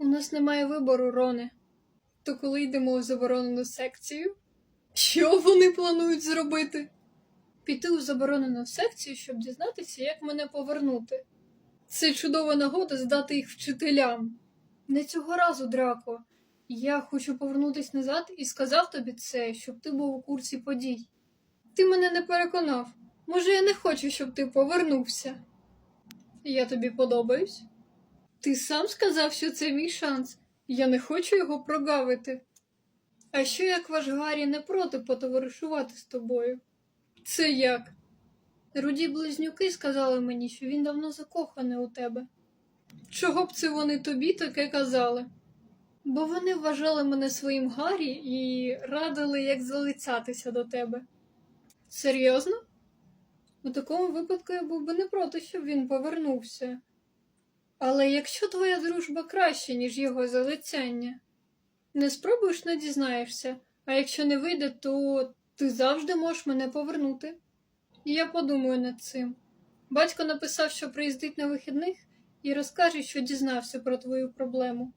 У нас немає вибору, Роне. То коли йдемо у заборонену секцію? Що вони планують зробити? Піти у заборонену секцію, щоб дізнатися, як мене повернути. Це чудова нагода здати їх вчителям. Не цього разу, Драко. Я хочу повернутись назад і сказав тобі це, щоб ти був у курсі подій. Ти мене не переконав. Може, я не хочу, щоб ти повернувся. Я тобі подобаюсь? Ти сам сказав, що це мій шанс. Я не хочу його прогавити. А що як ваш Гаррі не проти потоваришувати з тобою? Це як? Руді близнюки сказали мені, що він давно закоханий у тебе. Чого б це вони тобі таке казали? Бо вони вважали мене своїм Гаррі і радили, як залицятися до тебе. Серйозно? У такому випадку я був би не проти, щоб він повернувся. Але якщо твоя дружба краще, ніж його залицяння, не спробуєш, не дізнаєшся, а якщо не вийде, то ти завжди можеш мене повернути. І я подумаю над цим. Батько написав, що приїздить на вихідних і розкаже, що дізнався про твою проблему.